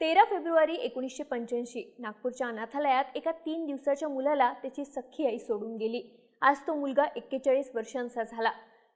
तेरा फेब्रुवारी एकोणीसशे पंच्याऐंशी नागपूरच्या अनाथालयात एका तीन दिवसाच्या मुलाला त्याची सख्खी आई सोडून गेली. आज तो मुलगा एक्केचाळीस वर्षांचा झाला.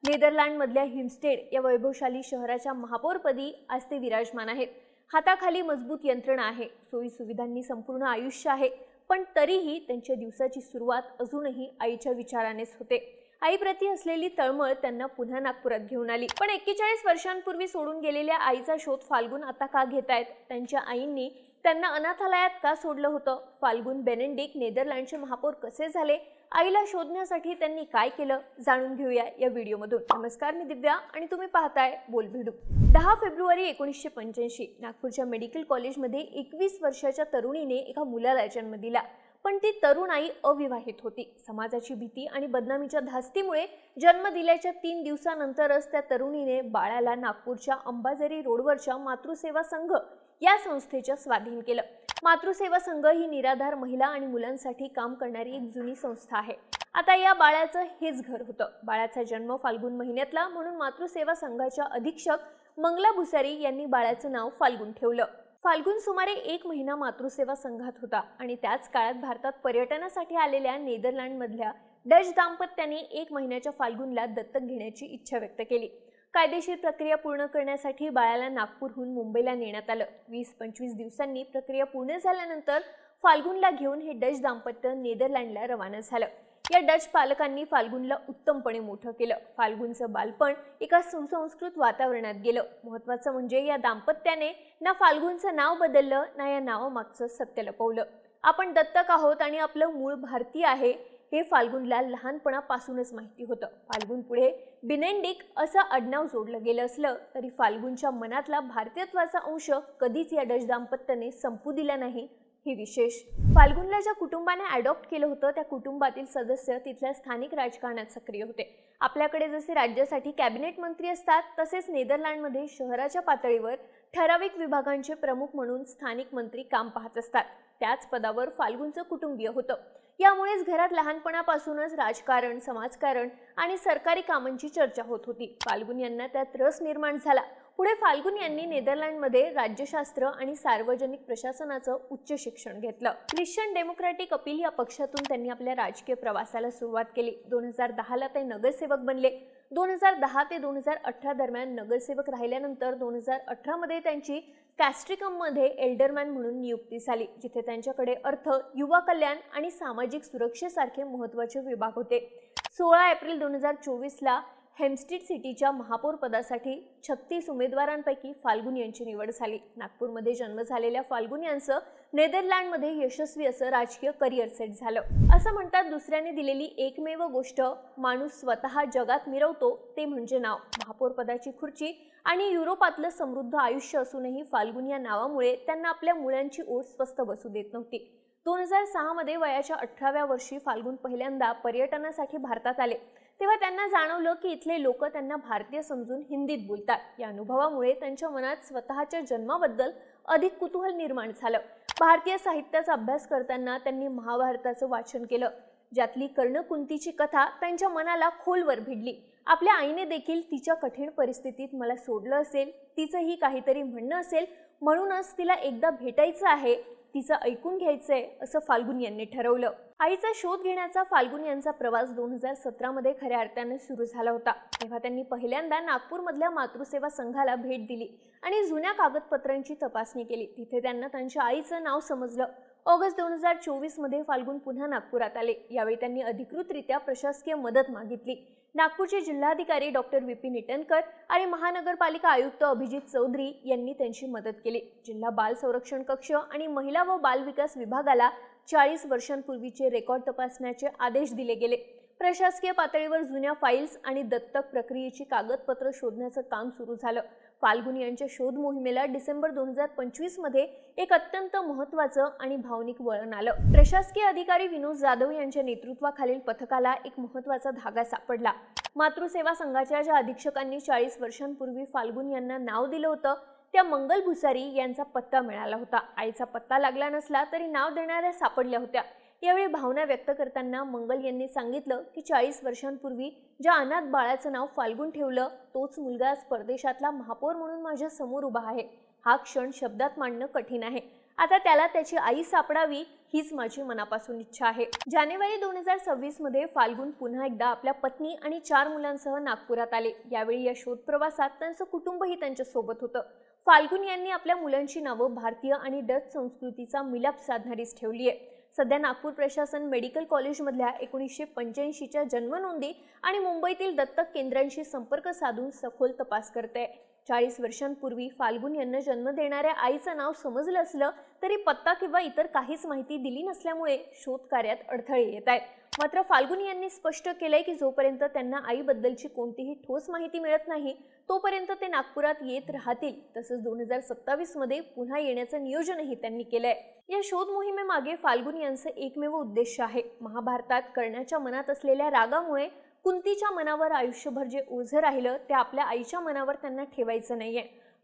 नेदरलँडमधल्या हिमस्टेड या वैभवशाली शहराच्या महापौरपदी आज ते विराजमान आहेत. हाताखाली मजबूत यंत्रणा आहे. सोयी सुविधांनी संपूर्ण आयुष्य आहे. पण तरीही त्यांच्या दिवसाची सुरुवात अजूनही आईच्या विचारानेच होते. आईप्रती असलेली तळमळ त्यांना पुन्हा नागपुरात घेऊन आली. पण एक्केचाळीस वर्षांपूर्वी सोडून गेलेल्या आईचा शोध फाल्गुन आता का घेत आहेत त्यांच्या आईंनी त्यांना अनाथालयात का सोडलं होतं? फाल्गुन बेनेंडिक नेदरलँडचे महापौर कसे झाले? आईला शोधण्यासाठी त्यांनी काय केलं? जाणून घेऊया या व्हिडिओमधून. नमस्कार मी दिव्या आणि तुम्ही पाहताय बोलभिडू दहा फेब्रुवारी एकोणीसशे पंच्याऐंशी नागपूरच्या मेडिकल कॉलेजमध्ये एकवीस वर्षाच्या तरुणीने एका मुलाला जन्म दिला. पण ती तरुण आई अविवाहित होती. समाजाची भीती आणि बदनामीच्या धास्तीमुळे जन्म दिल्याच्या तीन दिवसानंतरच त्या तरुणीने बाळाला नागपूरच्या अंबाझरी रोडवरच्या मातृसेवा संघ या संस्थेच्या स्वाधीन केलं. मातृसेवा संघ ही निराधार महिला आणि मुलांसाठी काम करणारी एक जुनी संस्था आहे. आता या बाळाचं हेच घर होतं. बाळाचा जन्म फाल्गुन महिन्यातला म्हणून मातृसेवा संघाच्या अधीक्षक मंगला भुसारी यांनी बाळाचं नाव फाल्गुन ठेवलं. फाल्गुन सुमारे एक महिना मातृसेवा संघात होता आणि त्याच काळात भारतात पर्यटनासाठी आलेल्या नेदरलँडमधल्या डच दाम्पत्याने एक महिन्याच्या फाल्गुनला दत्तक घेण्याची इच्छा व्यक्त केली. कायदेशीर प्रक्रिया पूर्ण करण्यासाठी बाळाला नागपूरहून मुंबईला नेण्यात आलं. वीस पंचवीस दिवसांनी प्रक्रिया पूर्ण झाल्यानंतर फाल्गुनला घेऊन हे डच दाम्पत्य नेदरलँडला रवाना झालं. या डच पालकांनी फाल्गुनला उत्तमपणे मोठं केलं. फाल्गुनचं बालपण एका सुसंस्कृत वातावरणात गेलं. महत्वाचं म्हणजे या दाम्पत्याने ना फाल्गुनचं नाव बदललं ना या नावामागचं सत्य लपवलं. आपण दत्तक आहोत आणि आपलं मूळ भारतीय आहे हे फाल्गुनला लहानपणापासूनच माहिती होतं. फाल्गुन पुढे बिनेंडिक असं आडनाव जोडलं गेलं असलं तरी फाल्गुनच्या मनातला भारतीयत्वाचा अंश कधीच या डच दाम्पत्याने संपू दिला नाही ही विशेष. फाल्गुनला ज्या कुटुंबाने अडॉप्ट केलं होतं त्या कुटुंबातील सदस्य तिथल्या स्थानिक राजकारणात सक्रिय होते. आपल्याकडे जसे राज्यासाठी कॅबिनेट मंत्री असतात तसेच नेदरलँडमध्ये शहराच्या पातळीवर ठराविक विभागांचे प्रमुख म्हणून स्थानिक मंत्री काम पाहत असतात. त्याच पदावर फाल्गुनचं कुटुंबीय होतं. यामुळेच घरात लहानपणापासूनच राजकारण समाजकारण आणि सरकारी कामांची चर्चा होत होती. फाल्गुन यांना त्यात रस निर्माण झाला. पुढे फाल्गुन यांनी नेदरलँडमध्ये राज्यशास्त्र आणि सार्वजनिक प्रशासनाचं उच्च शिक्षण घेतलं. ख्रिश्चन डेमोक्रॅटिक अपील या पक्षातून त्यांनी आपल्या राजकीय प्रवासाला सुरुवात केली. दोन हजार दहाला ते नगरसेवक बनले. दोन हजार दहा ते दोन हजार अठरा दरम्यान नगरसेवक राहिल्यानंतर दोन हजार अठरामध्ये त्यांची कॅस्ट्रिकममध्ये एल्डरमॅन म्हणून नियुक्ती झाली जिथे त्यांच्याकडे अर्थ युवा कल्याण आणि सामाजिक सुरक्षेसारखे महत्त्वाचे विभाग होते. सोळा एप्रिल दोन हजार चोवीसला हेमस्टीड सिटीच्या महापौरपदासाठी छत्तीस उमेदवारांपैकी फाल्गुन यांची निवड झाली. नागपूरमध्ये जन्म झालेल्या फाल्गुन यांचं नेदरलँडमध्ये यशस्वी असं राजकीय करिअर सेट झालं. असं म्हणतात दुसऱ्याने दिलेली एकमेव गोष्ट माणूस स्वतः जगात मिरवतो ते म्हणजे नाव. महापौरपदाची खुर्ची आणि युरोपातलं समृद्ध आयुष्य असूनही फाल्गुन या नावामुळे त्यांना आपल्या मुलांची ओढ स्वस्त बसू देत नव्हती. दोन हजार सहामध्ये वयाच्या अठराव्या वर्षी फाल्गुन पहिल्यांदा पर्यटनासाठी भारतात आले. तेव्हा त्यांना जाणवलं की इथले लोक त्यांना भारतीय समजून हिंदीत बोलतात. या अनुभवामुळे त्यांच्या मनात स्वतःच्या जन्माबद्दल अधिक कुतूहल निर्माण झालं. भारतीय साहित्याचा अभ्यास करताना त्यांनी महाभारताचं वाचन केलं. ज्यातली कर्णकुंतीची कथा त्यांच्या मनाला खोलवर भिडली. आपल्या आईने देखील तिच्या कठीण परिस्थितीत मला सोडलं असेल तिचंही काहीतरी म्हणणं असेल म्हणूनच तिला एकदा भेटायचं आहे तिचं ऐकून घ्यायचंय असं फाल्गुन यांनी ठरवलं. आईचा शोध घेण्याचा फाल्गुन यांचा प्रवास दोन हजार सतरामध्ये खऱ्या अर्थाने सुरू झाला होता. तेव्हा त्यांनी पहिल्यांदा नागपूरमधल्या मातृसेवा संघाला भेट दिली आणि जुन्या कागदपत्रांची तपासणी केली. तिथे त्यांना त्यांच्या आईचं नाव समजलं. ऑगस्ट दोन हजार चोवीसमध्ये फाल्गुन पुन्हा नागपुरात आले. यावेळी त्यांनी अधिकृतरित्या प्रशासकीय मदत मागितली. नागपूरचे जिल्हाधिकारी डॉक्टर विपिन इटनकर आणि महानगरपालिका आयुक्त अभिजित चौधरी यांनी त्यांची मदत केली. जिल्हा बाल संरक्षण कक्ष आणि महिला व बाल विकास विभागाला चाळीस वर्षांपूर्वीचे रेकॉर्ड तपासण्याचे आदेश दिले गेले. प्रशासकीय पातळीवर जुन्या फाईल्स आणि दत्तक प्रक्रियेची कागदपत्र शोधण्याचं काम सुरू झालं. फाल्गुन यांच्या शोध मोहिमेला डिसेंबर दोन हजार पंचवीसमध्ये एक अत्यंत महत्त्वाचं आणि भावनिक वळण आलं. प्रशासकीय अधिकारी विनोद जाधव यांच्या नेतृत्वाखालील पथकाला एक महत्त्वाचा धागा सापडला. मातृसेवा संघाच्या ज्या अधीक्षकांनी चाळीस वर्षांपूर्वी फाल्गुन यांना नाव दिलं होतं त्या मंगल भुसारी यांचा पत्ता मिळाला होता. आईचा पत्ता लागला नसला तरी नाव देणाऱ्या सापडल्या होत्या. यावेळी भावना व्यक्त करताना मंगल यांनी सांगितलं की चाळीस वर्षांपूर्वी ज्या अनाथ बाळाचं नाव फाल्गुन ठेवलं तोच मुलगा आज परदेशातला महापौर म्हणून माझ्यासमोर उभा आहे. हा क्षण शब्दात मांडणं कठीण आहे. आता त्याला त्याची आई सापडावी हीच माझी मनापासून इच्छा आहे. जानेवारी दोन हजार सव्वीसमध्ये फाल्गुन पुन्हा एकदा आपल्या पत्नी आणि चार मुलांसह नागपुरात आले. यावेळी या शोध प्रवासात त्यांचं कुटुंबही त्यांच्यासोबत होतं. फाल्गुन यांनी आपल्या मुलांची नावं भारतीय आणि डच संस्कृतीचा मिलाप साधणारीच ठेवली आहे सध्या नागपूर प्रशासन मेडिकल कॉलेजमधल्या एकोणीसशे पंच्याऐंशीच्या जन्मनोंदी आणि मुंबईतील दत्तक केंद्रांशी संपर्क साधून सखोल तपास करते चाळीस वर्षांपूर्वी फाल्गुन यांना जन्म देणाऱ्या आईचं नाव समजलं असलं तरी पत्ता किंवा इतर काहीच माहिती दिली नसल्यामुळे शोध कार्यात अडथळे येत आहेत. मात्र फाल्गुन यांनी स्पष्ट केलंय की जोपर्यंत त्यांना आईबद्दलची कोणतीही ठोस माहिती मिळत नाही तोपर्यंत ते नागपुरात येत राहतील. तसंच दोन हजार सत्तावीसमध्ये पुन्हा येण्याचं नियोजनही त्यांनी केलंय. या शोध मोहिमेमागे फाल्गुन यांचं एकमेव उद्देश आहे. महाभारतात कर्णाच्या मनात असलेल्या रागामुळे कुंतीच्या मनावर आयुष्यभर जे ओझं राहिलं ते आपल्या आईच्या मनावर त्यांना ठेवायचं नाहीये.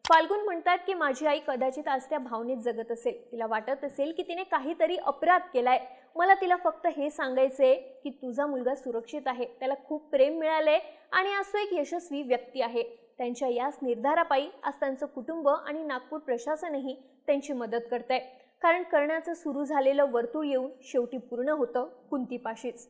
फाल्गुन म्हणतात की माझी आई कदाचित आज त्या भावनेत जगत असेल. तिला वाटत असेल की तिने काहीतरी अपराध केलाय. मला तिला फक्त हे सांगायचंय की तुझा मुलगा सुरक्षित आहे. त्याला खूप प्रेम मिळालंय आणि आज तो एक यशस्वी व्यक्ती आहे. त्यांच्या याच निर्धारापायी आज त्यांचं कुटुंब आणि नागपूर प्रशासनही त्यांची मदत करत आहे कारण कर्णाचं सुरू झालेलं वर्तुळ येऊन शेवटी पूर्ण होतं कुंतीपाशीच.